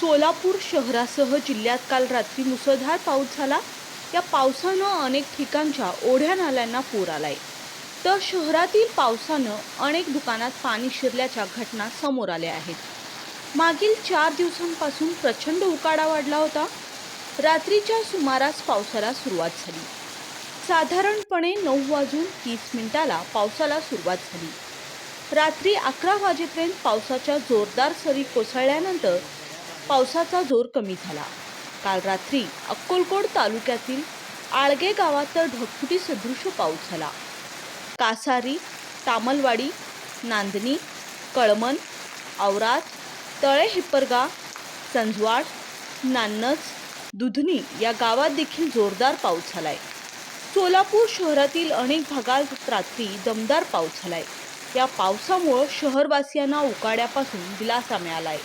सोलापूर शहरासह जिल्ह्यात काल रात्री मुसळधार पाऊस झाला. या पावसानं अनेक ठिकाणच्या ओढ्या नाल्यांना पूर आलाय. तर शहरातील पावसानं अनेक दुकानात पाणी शिरल्याच्या घटना समोर आल्या आहेत. मागील चार दिवसांपासून प्रचंड उकाडा वाढला होता. रात्रीच्या सुमारास पावसाला सुरुवात झाली. साधारणपणे नऊ वाजून तीस मिनिटाला पावसाला सुरुवात झाली. रात्री अकरा वाजेपर्यंत पावसाच्या जोरदार सरी कोसळल्यानंतर पावसाचा जोर कमी झाला. काल रात्री अक्कलकोट तालुक्यातील आळगे गावात तर ढगफुटी सदृश पाऊस झाला. कासारी तामलवाडी नांदणी कळमन औरात तळे हिप्परगा संजवाड नान्नज दुधनी या गावात देखील जोरदार पाऊस झालाय. सोलापूर शहरातील अनेक भागात रात्री दमदार पाऊस झालाय. या पावसामुळं शहरवासियांना उकाड्यापासून दिलासा मिळालाय.